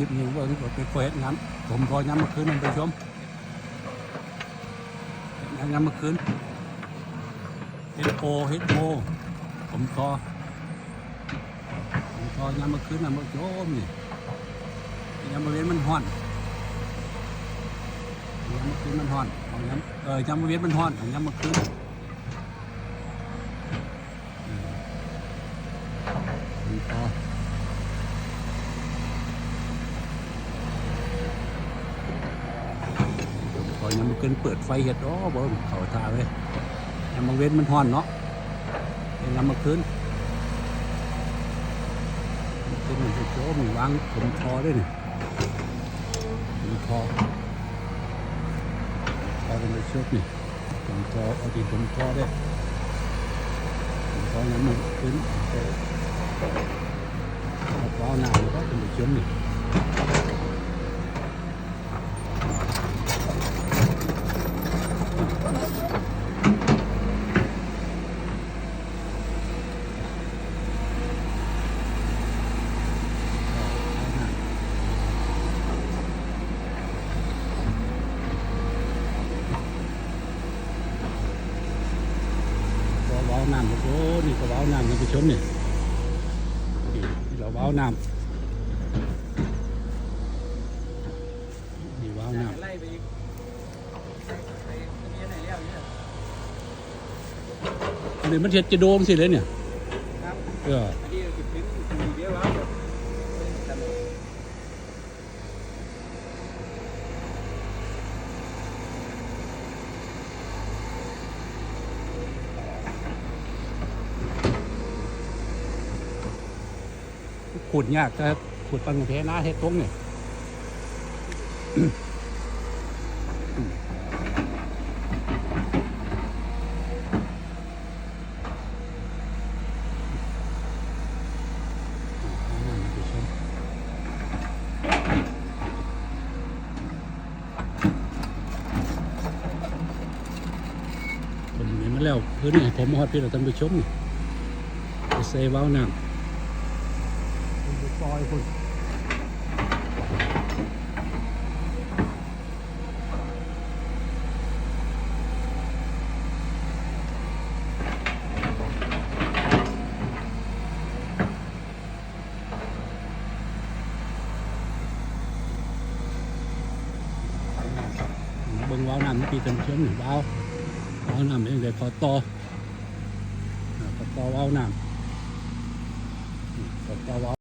ลิปนี้เบิ่งว่าเป็นเปิดน้ำผมพอย้ำมื่อคืนนั่นไปชมย้ำย้ำมื่อคืนเฮดโอเฮดโอผมพอผมพอย้ำมื่อคืนนั่นเมื่อโจมนี่ย้ำบริเวณมันห้อนย้ำมื่อคืนมันห้อนเอาย้ำเออย้ำบริเวณมันห้อนเอาย้ำมื่อคืนออผมพอ พอ ยังมันเกินเปิดไฟเห็ดอ๋อบ่เขาทาเลยยังมาเว้นมันฮ้อนเนาะยังนำมาคืนคืนมันจะโจมวางผมทอด้วยนี่ผมทอทอเป็นไปชุดนี่ผมทอเอาดีผมทอได้ผมทอยังมันคืนเอาเปล่าหนาแล้วก็เป็นไปชุดนี่ ว้าวน้ำโอ้นี่ก็ว้าวน้ำท่านผู้ชมนี่นี่เราว้าวน้ำนี่ว้าวน้ไล่ไปอีกไปตรงนี้ไหนแล้วเนี่ยำอันนี้มันเห็ดจะโดมสิเลยเนี่ยครับเออ อันนี้คือถึงทีเดียวแล้วตลอด ขุดยากแต่ขุดปังเพนาเห็ดตรงเนี่ยผมเห็นมาแล้วพื้นนี่ผมมาฮอดพี่เราท่านผู้ชมไปเซว้าวน้ำ ซอยคุณเบิ่งว้าวน้ำนี่ปีเต็มเชื่อมหนึ่งว้าวว้าวน้ำเองเดี๋ยวพอต่ออ่าพอต่อว้าวน้ำอืมพอต่อว้าว